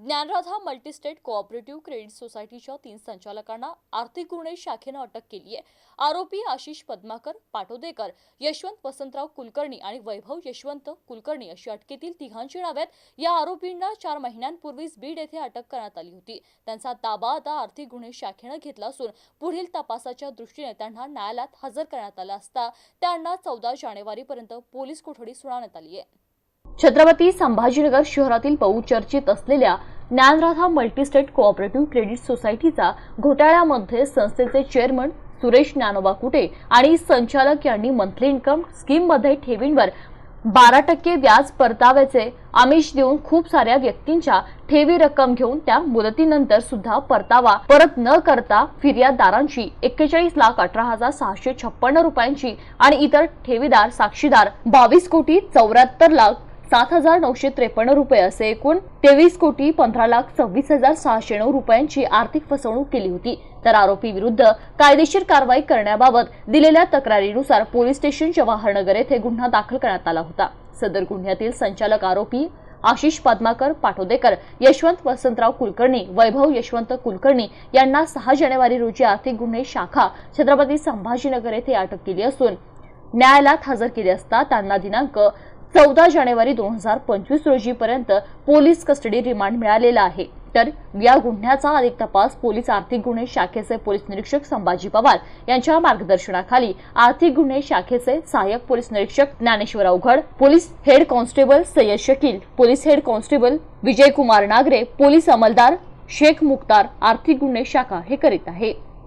Dnyanradha multi-state cooperative credit सोसायटीच्या तीन संचालकांना आर्थिक गुन्हे शाखेनं अटक केली आहे. आरोपी आशिष पद्माकर पाटोदेकर यशवंत वसंतराव कुलकर्णी आणि वैभव यशवंत कुलकर्णी अशी अटकेतील तिघांची नावे आहेत. या आरोपींना चार महिन्यांपूर्वीच बीड येथे अटक करण्यात आली होती. त्यांचा ताबा आता आर्थिक गुन्हे शाखेनं घेतला असून पुढील तपासाच्या दृष्टीने त्यांना न्यायालयात हजर करण्यात आलं असता त्यांना चौदा जानेवारीपर्यंत पोलीस कोठडी सुनावण्यात आली आहे. छत्रपती संभाजीनगर शहरातील बहुचर्चित असलेल्या ज्ञानराधा मल्टीस्टेट कोऑपरेटिव्ह क्रेडिट सोसायटीचा घोटाळ्यामध्ये संस्थेचे चेअरमन सुरेश ज्ञानोबा कुटे आणि संचालक यांनी मंथली इन्कम स्कीममध्ये ठेवींवर बारा टक्के व्याज परताव्याचे आमिष देऊन खूप साऱ्या व्यक्तींच्या ठेवी रक्कम घेऊन त्या मुदतीनंतर सुद्धा परतावा. परत न करता फिर्यादारांची एक्केचाळीस लाख अठरा हजार सहाशे छप्पन्न रुपयांची आणि इतर ठेवीदार साक्षीदार बावीस कोटी चौऱ्याहत्तर लाख सात हजार नऊशे त्रेपन्न रुपये असे एकूण तेवीस कोटी पंधरा लाख सव्वीस हजार सहाशे नऊ रुपयांची आर्थिक फसवणूक केली होती. तर आरोपी विरुद्ध कायदेशीर कारवाई करण्याबाबत दिलेल्या तक्रारीनुसार पोलीस स्टेशन जवाहरनगर येथे गुन्हा दाखल करण्यात आला होता. सदर गुन्ह्यातील संचालक आरोपी आशिष पद्माकर पाठोदेकर यशवंत वसंतराव कुलकर्णी वैभव यशवंत कुलकर्णी यांना सहा जानेवारी रोजी आर्थिक गुन्हे शाखा छत्रपती संभाजीनगर येथे अटक केली असून न्यायालयात हजर केले असता त्यांना दिनांक चौदा जानेवारी दोन हजार पंचवीस रोजीपर्यंत पोलीस कस्टडी रिमांड मिळालेला आहे. तर या गुन्ह्याचा अधिक तपास पोलीस आर्थिक गुन्हे शाखेचे पोलीस निरीक्षक संभाजी पवार यांच्या मार्गदर्शनाखाली आर्थिक गुन्हे शाखेचे सहाय्यक पोलीस निरीक्षक Dnyaneshwar Avaghad police head constable Sayyad Shakil police head constable Vijaykumar Nagare police अंमलदार Shaikh Mukhtar आर्थिक गुन्हे शाखा हे करीत आहे.